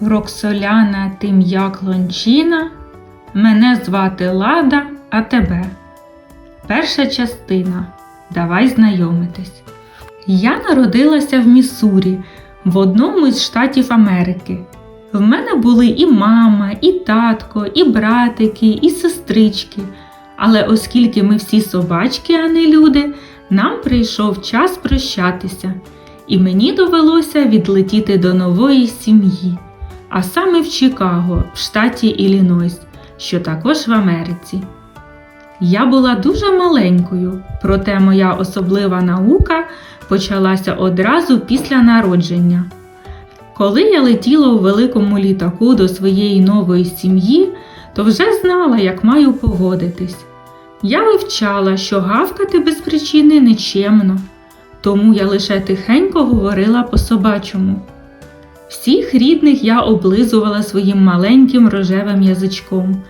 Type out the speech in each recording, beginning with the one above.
Роксоляна Тим'я Клончина. Мене звати Лада, а тебе. Перша частина. Давай знайомитись. Я народилася в Міссурі, в одному із штатів Америки. В мене були і мама, і татко, і братики, і сестрички. Але оскільки ми всі собачки, а не люди, нам прийшов час прощатися, і мені довелося відлетіти до нової сім'ї, а саме в Чикаго, в штаті Іллінойс, що також в Америці. Я була дуже маленькою, проте моя особлива наука почалася одразу після народження. Коли я летіла у великому літаку до своєї нової сім'ї, то вже знала, як маю поводитись. Я вивчала, що гавкати без причини нечемно, тому я лише тихенько говорила по собачому. Всіх рідних я облизувала своїм маленьким рожевим язичком,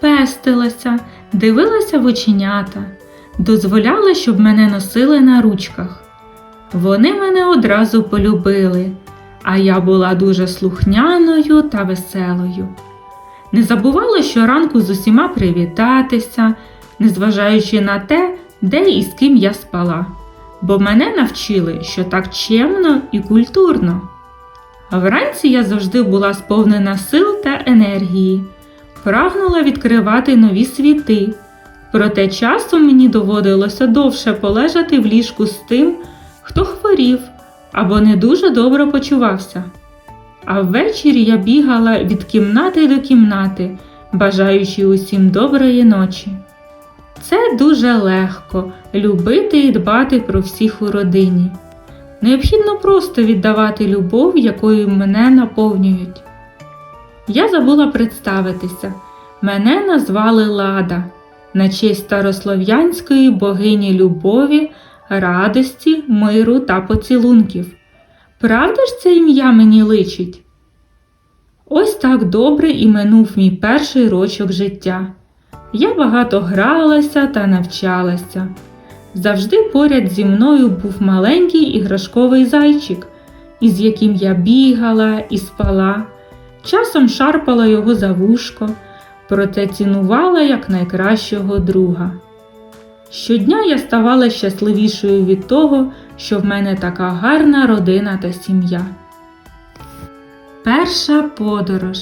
пестилася, дивилася в оченята, дозволяла, щоб мене носили на ручках. Вони мене одразу полюбили, а я була дуже слухняною та веселою. Не забувала щоранку з усіма привітатися, незважаючи на те, де і з ким я спала, бо мене навчили, що так чемно і культурно. Вранці я завжди була сповнена сил та енергії, прагнула відкривати нові світи, проте часом мені доводилося довше полежати в ліжку з тим, хто хворів або не дуже добре почувався. А ввечері я бігала від кімнати до кімнати, бажаючи усім доброї ночі. Це дуже легко любити і дбати про всіх у родині. Необхідно просто віддавати любов, якою мене наповнюють. Я забула представитися. Мене назвали Лада на честь старослов'янської богині любові, радості, миру та поцілунків. Правда ж це ім'я мені личить? Ось так добре і минув мій перший рочок життя. Я багато гралася та навчалася. Завжди поряд зі мною був маленький іграшковий зайчик, із яким я бігала і спала, часом шарпала його за вушко, проте цінувала як найкращого друга. Щодня я ставала щасливішою від того, що в мене така гарна родина та сім'я. Перша подорож.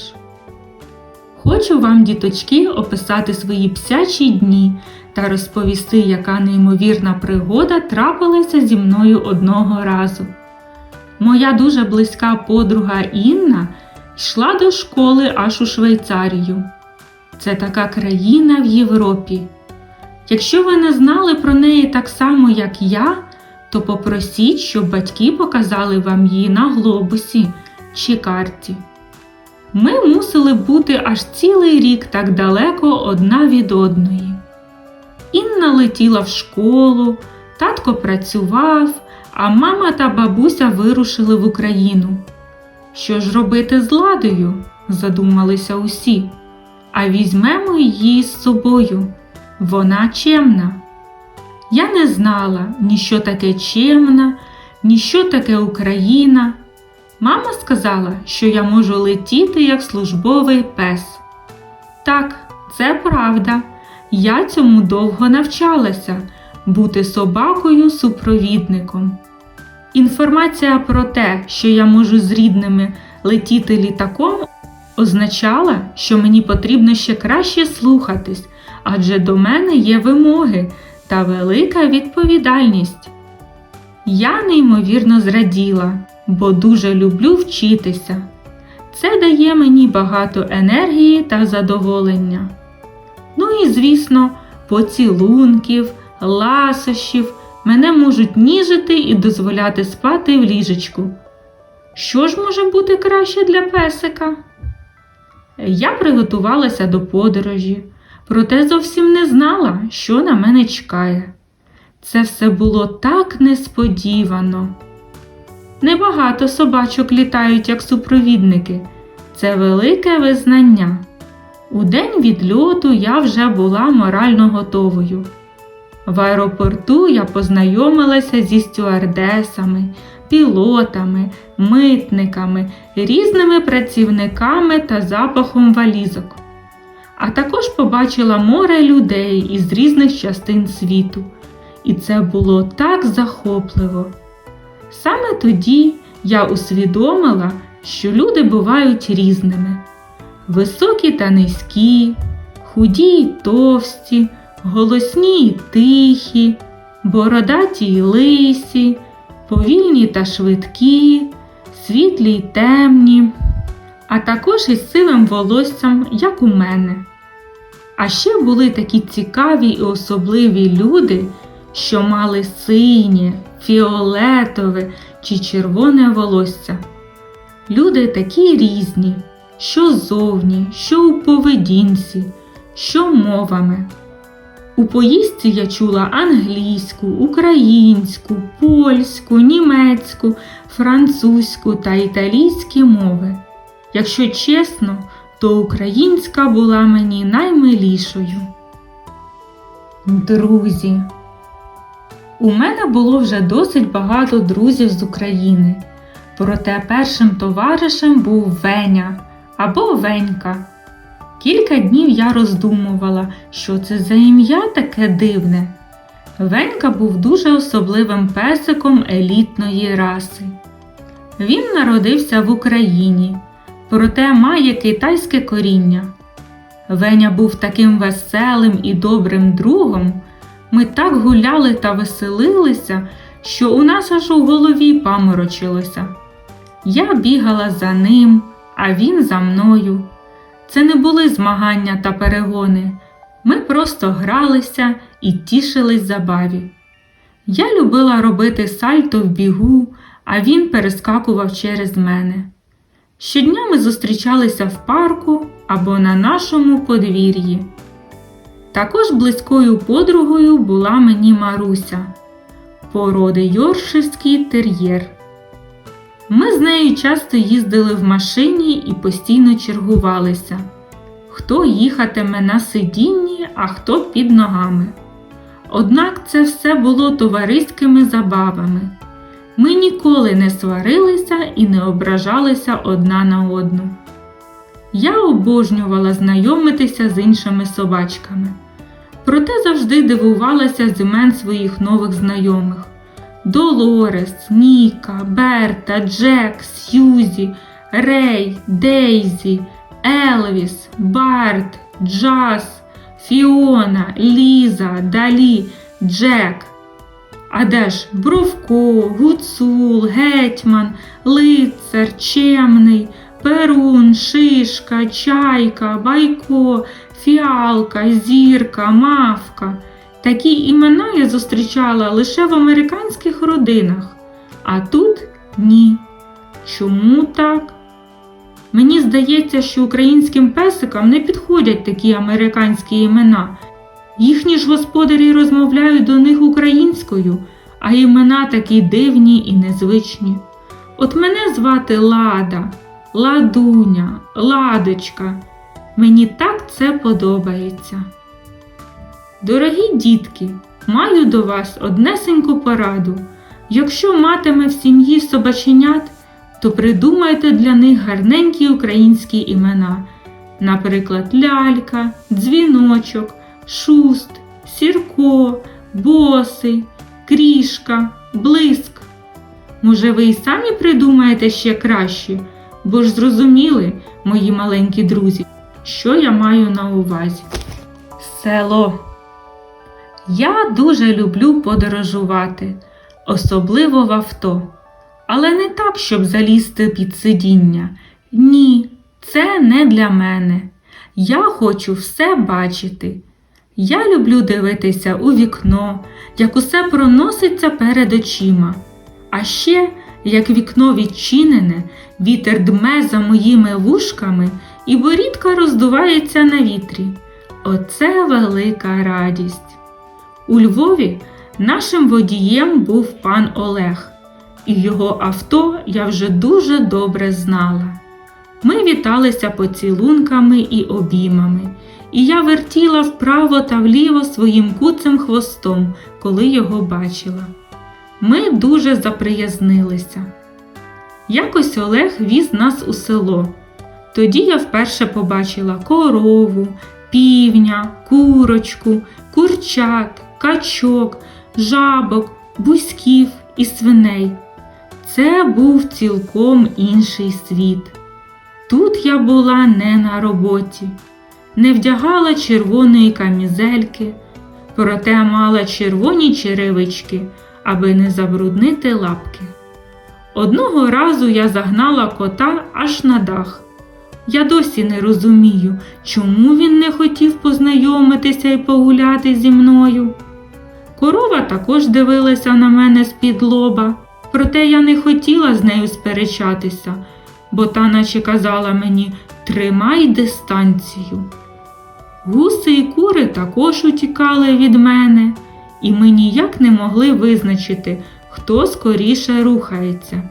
Хочу вам, діточки, описати свої псячі дні та розповісти, яка неймовірна пригода трапилася зі мною одного разу. Моя дуже близька подруга Інна йшла до школи аж у Швейцарію. Це така країна в Європі. Якщо ви не знали про неї так само, як я, то попросіть, щоб батьки показали вам її на глобусі чи карті. Ми мусили бути аж цілий рік так далеко одна від одної. Інна летіла в школу, татко працював, а мама та бабуся вирушили в Україну. Що ж робити з ладою? задумалися усі. А візьмемо її з собою. Вона чемна. Я не знала ні що таке чемна, ні що таке Україна. Мама сказала, що я можу летіти як службовий пес. Так, це правда. Я цьому довго навчалася бути собакою-супровідником. Інформація про те, що я можу з рідними летіти літаком, означала, що мені потрібно ще краще слухатись, адже до мене є вимоги та велика відповідальність. Я неймовірно зраділа, бо дуже люблю вчитися. Це дає мені багато енергії та задоволення. Ну і, звісно, поцілунків, ласощів мене можуть ніжити і дозволяти спати в ліжечку. Що ж може бути краще для песика? Я приготувалася до подорожі, проте зовсім не знала, що на мене чекає. Це все було так несподівано. Небагато собачок літають як супровідники. Це велике визнання. У день відльоту я вже була морально готовою. В аеропорту я познайомилася зі стюардесами пілотами, митниками, різними працівниками та запахом валізок. А також побачила море людей із різних частин світу. І це було так захопливо. Саме тоді я усвідомила, що люди бувають різними: високі та низькі, худі й товсті, голосні й тихі, бородаті й лисі, повільні та швидкі, світлі й темні, а також із сивим волоссям, як у мене. А ще були такі цікаві і особливі люди, що мали синє, фіолетове чи червоне волосся. Люди такі різні, що зовні, що у поведінці, що мовами. У поїздці я чула англійську, українську, польську, німецьку, французьку та італійські мови. Якщо чесно, то українська була мені наймилішою. Друзі. У мене було вже досить багато друзів з України. Проте першим товаришем був Веня або Венька. Кілька днів я роздумувала, що це за ім'я таке дивне. Венька був дуже особливим песиком елітної раси. Він народився в Україні, проте має китайське коріння. Веня був таким веселим і добрим другом. Ми так гуляли та веселилися, що у нас аж у голові паморочилося. Я бігала за ним, а він за мною. Це не були змагання та перегони. Ми просто гралися і тішились забаві. Я любила робити сальто в бігу, а він перескакував через мене. Щодня ми зустрічалися в парку або на нашому подвір'ї. Також близькою подругою була мені Маруся, породи Йорширський тер'єр. Ми з нею часто їздили в машині і постійно чергувалися, хто їхатиме на сидінні, а хто під ногами. Однак це все було товариськими забавами. Ми ніколи не сварилися і не ображалися одна на одну. Я обожнювала знайомитися з іншими собачками, проте завжди дивувалася з імен своїх нових знайомих. Долорес, Ніка, Берта, Джек, Сьюзі, Рей, Дейзі, Елвіс, Барт, Джаз, Фіона, Ліза, Далі, Джек. А де ж Бровко, Гуцул, Гетьман, Лицар, Чемний, Перун, Шишка, Чайка, Байко, Фіалка, Зірка, Мавка. Такі імена я зустрічала лише в американських родинах, а тут ні. Чому так? Мені здається, що українським песикам не підходять такі американські імена. Їхні ж господарі розмовляють до них українською, а імена такі дивні і незвичні. От мене звати Лада, Ладуня, Ладочка. Мені так це подобається. Дорогі дітки, маю до вас однесеньку пораду. Якщо матиме в сім'ї собаченят, то придумайте для них гарненькі українські імена, наприклад, лялька, дзвіночок, шуст, сірко, босий, крішка, блиск. Може, ви і самі придумаєте ще краще, бо ж зрозуміли, мої маленькі друзі, що я маю на увазі. Село. Я дуже люблю подорожувати, особливо в авто. Але не так, щоб залізти під сидіння. Ні, це не для мене. Я хочу все бачити. Я люблю дивитися у вікно, як усе проноситься перед очима. А ще, як вікно відчинене, вітер дме за моїми вушками і борідка роздувається на вітрі. Оце велика радість. У Львові нашим водієм був пан Олег, і його авто я вже дуже добре знала. Ми віталися поцілунками і обіймами, і я вертіла вправо та вліво своїм куцим хвостом, коли його бачила. Ми дуже заприязнилися. Якось Олег віз нас у село. Тоді я вперше побачила корову, півня, курочку, курчат, качок, жабок, бузьків і свиней. Це був цілком інший світ. Тут я була не на роботі, не вдягала червоної камізельки, проте мала червоні черевички, аби не забруднити лапки. Одного разу я загнала кота аж на дах. Я досі не розумію, чому він не хотів познайомитися і погуляти зі мною. Корова також дивилася на мене з-під лоба, проте я не хотіла з нею сперечатися, бо та наче казала мені тримай дистанцію. Гуси і кури також утікали від мене, і ми ніяк не могли визначити, хто скоріше рухається.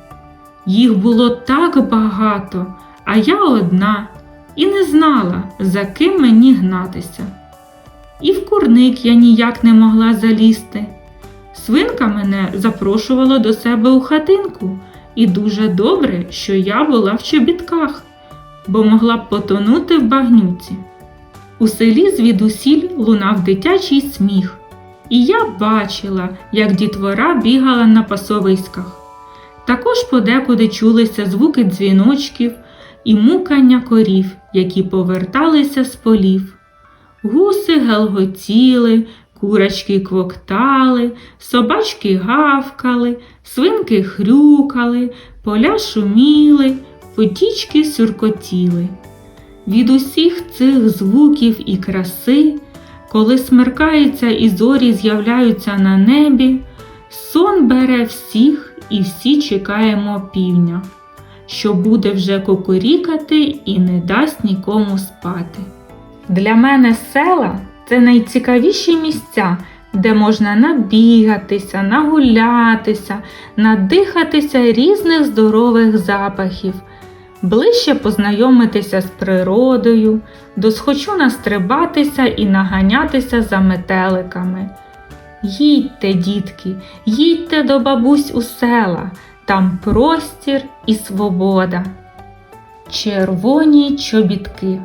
Їх було так багато, а я одна і не знала, за ким мені гнатися. І в курник я ніяк не могла залізти. Свинка мене запрошувала до себе у хатинку, і дуже добре, що я була в чобітках, бо могла б потонути в багнюці. У селі звідусіль лунав дитячий сміх, і я бачила, як дітвора бігала на пасовиськах. Також подекуди чулися звуки дзвіночків і мукання корів, які поверталися з полів. Гуси гелготіли, курочки квоктали, собачки гавкали, свинки хрюкали, поля шуміли, потічки сюркотіли. Від усіх цих звуків і краси, коли смеркається і зорі з'являються на небі, сон бере всіх і всі чекаємо півня, що буде вже кукурікати і не дасть нікому спати. Для мене села це найцікавіші місця, де можна набігатися, нагулятися, надихатися різних здорових запахів, ближче познайомитися з природою, досхочу настрибатися і наганятися за метеликами. Їдьте, дітки, їдьте до бабусь у села, там простір і свобода. Червоні чобітки.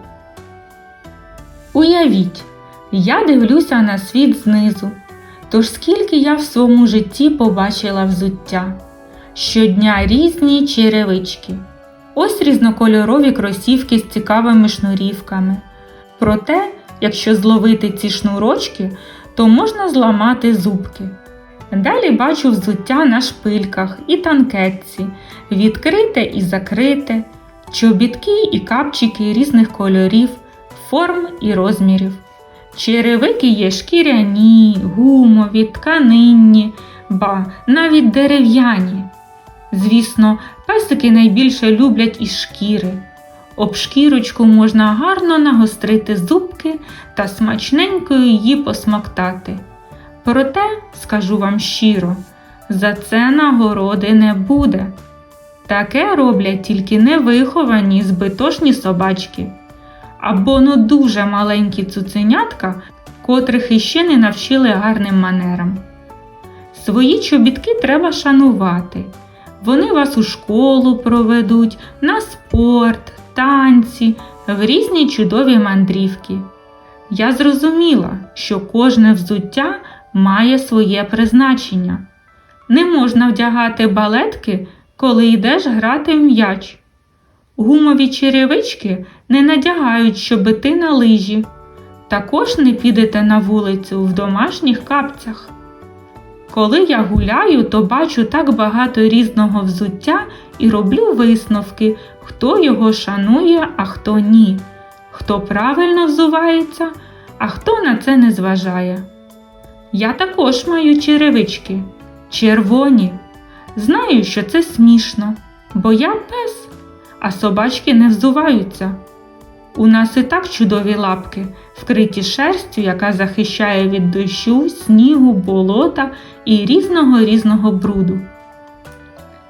Уявіть, я дивлюся на світ знизу. Тож скільки я в своєму житті побачила взуття. Щодня різні черевички. Ось різнокольорові кросівки з цікавими шнурівками. Проте, якщо зловити ці шнурочки, то можна зламати зубки. Далі бачу взуття на шпильках і танкетці, відкрите і закрите, чобітки і капчики різних кольорів, форм і розмірів. Черевики є шкіряні, гумові, тканинні, ба навіть дерев'яні. Звісно, песики найбільше люблять із шкіри. Об шкірочку можна гарно нагострити зубки та смачненько її посмоктати. Проте, скажу вам щиро, за це нагороди не буде. Таке роблять тільки невиховані збитошні собачки або ну дуже маленькі цуценятка, котрих іще не навчили гарним манерам. Свої чобітки треба шанувати. Вони вас у школу проведуть, на спорт, танці, в різні чудові мандрівки. Я зрозуміла, що кожне взуття має своє призначення. Не можна вдягати балетки, коли йдеш грати в м'яч. Гумові черевички не надягають щоби на лижі. Також не підете на вулицю в домашніх капцях. Коли я гуляю, то бачу так багато різного взуття і роблю висновки, хто його шанує, а хто ні, хто правильно взувається, а хто на це не зважає. Я також маю черевички, червоні. Знаю, що це смішно, бо я пес, а собачки не взуваються. У нас і так чудові лапки, вкриті шерстю, яка захищає від дощу, снігу, болота і різного різного бруду.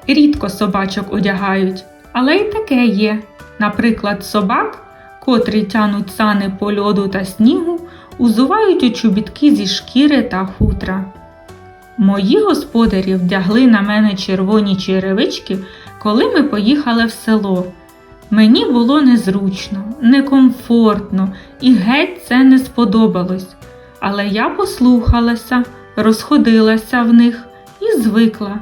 Рідко собачок одягають, але й таке є. Наприклад, собак, котрі тянуть сани по льоду та снігу, узувають у чобітки зі шкіри та хутра. Мої господарі вдягли на мене червоні черевички, коли ми поїхали в село. Мені було незручно, некомфортно і геть це не сподобалось. Але я послухалася, розходилася в них і звикла.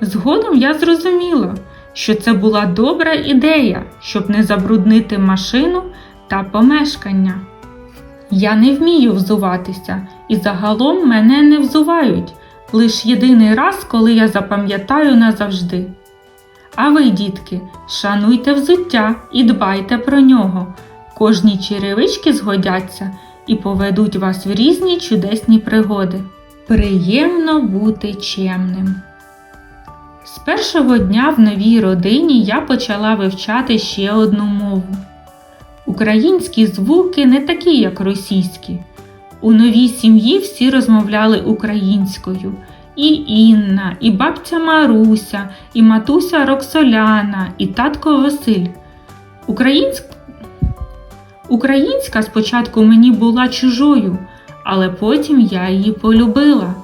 Згодом я зрозуміла, що це була добра ідея, щоб не забруднити машину та помешкання. Я не вмію взуватися, і загалом мене не взувають лиш єдиний раз, коли я запам'ятаю назавжди. А ви, дітки, шануйте взуття і дбайте про нього. Кожні черевички згодяться і поведуть вас в різні чудесні пригоди. Приємно бути чемним. З першого дня в новій родині я почала вивчати ще одну мову. Українські звуки не такі, як російські. У новій сім'ї всі розмовляли українською. І Інна, і бабця Маруся, і матуся Роксоляна, і татко Василь. Українськ... Українська спочатку мені була чужою, але потім я її полюбила.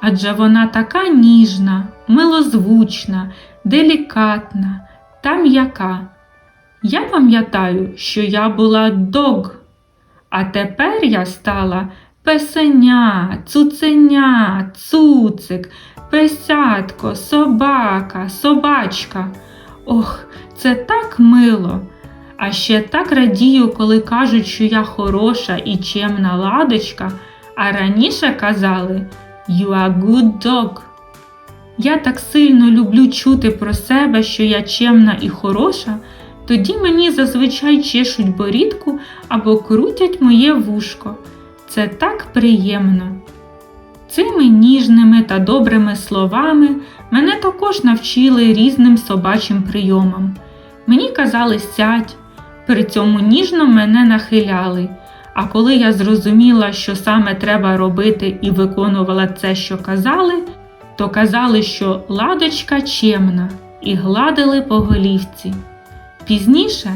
Адже вона така ніжна, милозвучна, делікатна та м'яка. Я пам'ятаю, що я була дог, а тепер я стала песеня, цуценя, цуцик, песятко, собака, собачка. Ох, це так мило. А ще так радію, коли кажуть, що я хороша і чемна ладочка, а раніше казали You are good dog. Я так сильно люблю чути про себе, що я чемна і хороша, тоді мені зазвичай чешуть борідку або крутять моє вушко. Це так приємно. Цими ніжними та добрими словами мене також навчили різним собачим прийомам. Мені казали сядь, при цьому ніжно мене нахиляли. А коли я зрозуміла, що саме треба робити і виконувала це, що казали, то казали, що ладочка чемна, і гладили по голівці. Пізніше,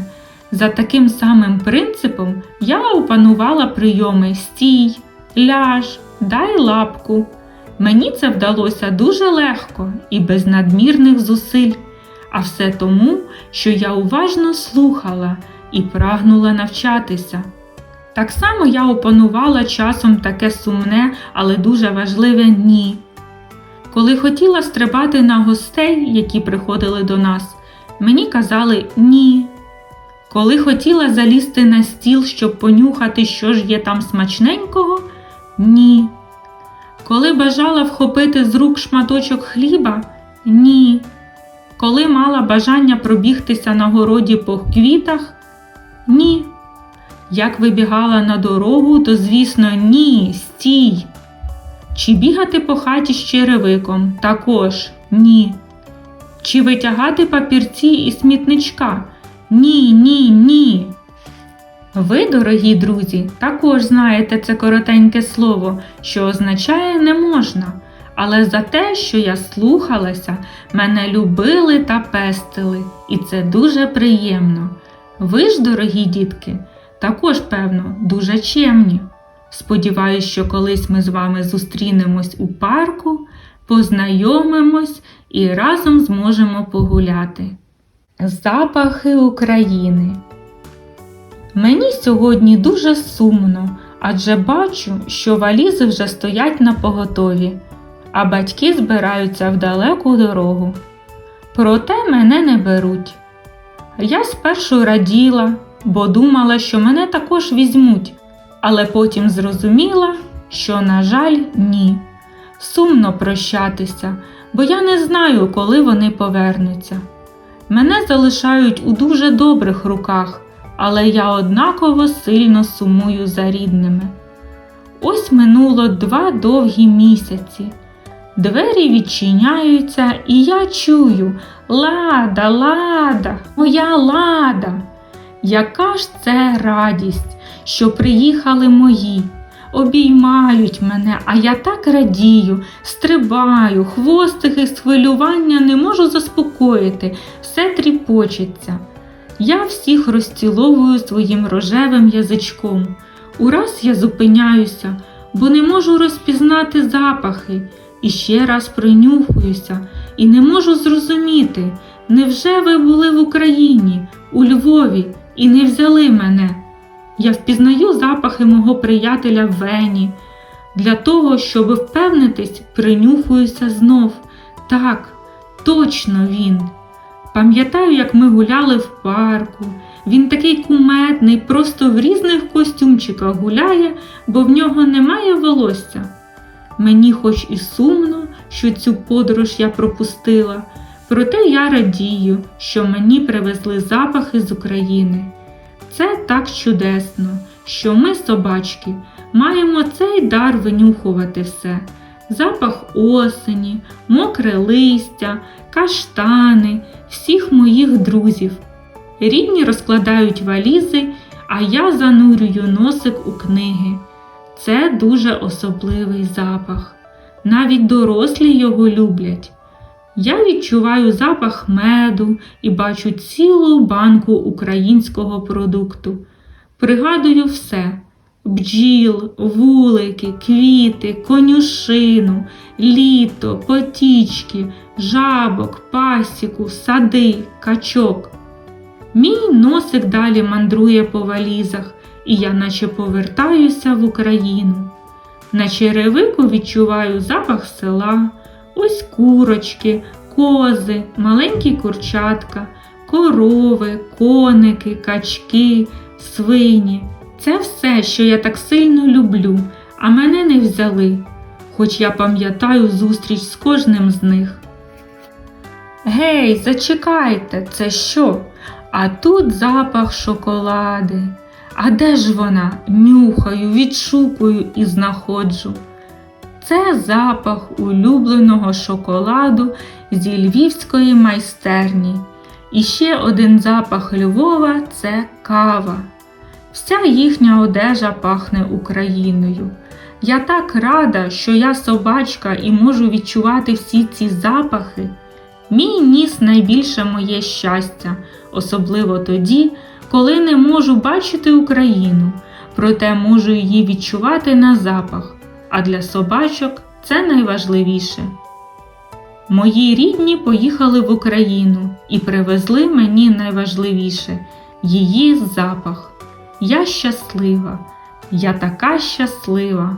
за таким самим принципом, я опанувала прийоми стій, ляж, дай лапку. Мені це вдалося дуже легко і без надмірних зусиль, а все тому, що я уважно слухала і прагнула навчатися. Так само я опанувала часом таке сумне, але дуже важливе ні. Коли хотіла стрибати на гостей, які приходили до нас, мені казали ні. Коли хотіла залізти на стіл, щоб понюхати, що ж є там смачненького, ні. Коли бажала вхопити з рук шматочок хліба, ні. Коли мала бажання пробігтися на городі по квітах, ні. Як вибігала на дорогу, то, звісно, ні, стій. Чи бігати по хаті з черевиком? Також ні. Чи витягати папірці із смітничка? Ні, ні, ні. Ви, дорогі друзі, також знаєте це коротеньке слово, що означає не можна. Але за те, що я слухалася, мене любили та пестили, і це дуже приємно. Ви ж, дорогі дітки, також, певно, дуже чемні. Сподіваюсь, що колись ми з вами зустрінемось у парку, познайомимось і разом зможемо погуляти. Запахи України. Мені сьогодні дуже сумно, адже бачу, що валізи вже стоять на поготові, а батьки збираються в далеку дорогу. Проте мене не беруть. Я спершу раділа, бо думала, що мене також візьмуть, але потім зрозуміла, що, на жаль, ні. Сумно прощатися, бо я не знаю, коли вони повернуться. Мене залишають у дуже добрих руках, але я однаково сильно сумую за рідними. Ось минуло два довгі місяці. Двері відчиняються, і я чую Лада, лада, моя лада. Яка ж це радість, що приїхали мої, обіймають мене, а я так радію, стрибаю, хвостики з хвилювання не можу заспокоїти, все тріпочеться. Я всіх розціловую своїм рожевим язичком. Ураз я зупиняюся, бо не можу розпізнати запахи. і ще раз принюхуюся і не можу зрозуміти, невже ви були в Україні, у Львові, і не взяли мене? Я впізнаю запахи мого приятеля Вені. Для того, щоб впевнитись, принюхуюся знов. Так, точно він. Пам'ятаю, як ми гуляли в парку. Він такий кумедний, просто в різних костюмчиках гуляє, бо в нього немає волосся. Мені хоч і сумно, що цю подорож я пропустила, проте я радію, що мені привезли запахи з України. Це так чудесно, що ми, собачки, маємо цей дар винюхувати все. Запах осені, мокре листя, каштани, всіх моїх друзів. Рідні розкладають валізи, а я занурюю носик у книги. Це дуже особливий запах. Навіть дорослі його люблять. Я відчуваю запах меду і бачу цілу банку українського продукту. Пригадую все: бджіл, вулики, квіти, конюшину, літо, потічки, жабок, пасіку, сади, качок. Мій носик далі мандрує по валізах, і я наче повертаюся в Україну. На черевику відчуваю запах села, ось курочки, кози, маленькі курчатка, корови, коники, качки, свині. Це все, що я так сильно люблю, а мене не взяли, хоч я пам'ятаю зустріч з кожним з них. Гей, зачекайте, це що? А тут запах шоколади. А де ж вона? Нюхаю, відшукую і знаходжу. Це запах улюбленого шоколаду зі львівської майстерні. І ще один запах Львова це кава. Вся їхня одежа пахне Україною. Я так рада, що я собачка і можу відчувати всі ці запахи. Мій ніс найбільше моє щастя, особливо тоді, коли не можу бачити Україну, проте можу її відчувати на запах, а для собачок це найважливіше. Мої рідні поїхали в Україну і привезли мені найважливіше її запах. Я щаслива, я така щаслива.